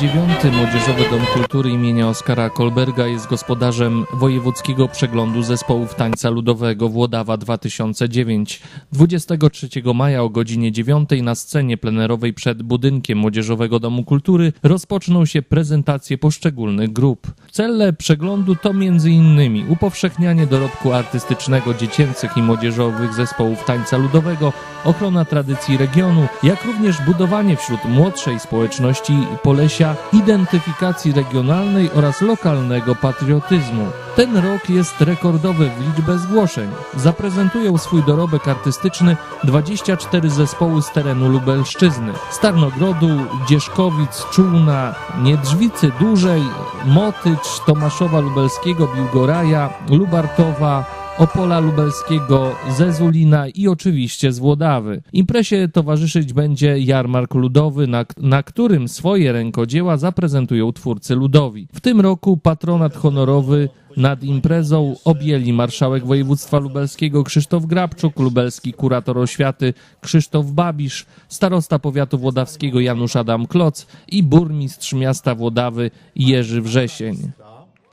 9. Młodzieżowy Dom Kultury imienia Oskara Kolberga jest gospodarzem Wojewódzkiego Przeglądu Zespołów Tańca Ludowego Włodawa 2009. 23 maja o godzinie 9 na scenie plenerowej przed budynkiem Młodzieżowego Domu Kultury rozpoczną się prezentacje poszczególnych grup. Cele przeglądu to m.in. upowszechnianie dorobku artystycznego dziecięcych i młodzieżowych zespołów tańca ludowego, ochrona tradycji regionu, jak również budowanie wśród młodszej społeczności Polesia identyfikacji regionalnej oraz lokalnego patriotyzmu. Ten rok jest rekordowy w liczbę zgłoszeń. Zaprezentują swój dorobek artystyczny 24 zespoły z terenu Lubelszczyzny. Starnogrodu, Dzieszkowic, Czółna, Niedrzwicy Dużej, Motycz, Tomaszowa Lubelskiego, Biłgoraja, Lubartowa, Opola Lubelskiego, Zezulina i oczywiście z Włodawy. Imprezie towarzyszyć będzie jarmark ludowy, na, na którym swoje rękodzieła zaprezentują twórcy ludowi. W tym roku patronat honorowy nad imprezą objęli marszałek województwa lubelskiego Krzysztof Grabczuk, lubelski kurator oświaty Krzysztof Babisz, starosta powiatu włodawskiego Janusz Adam Kloc i burmistrz miasta Włodawy Jerzy Wrzesień.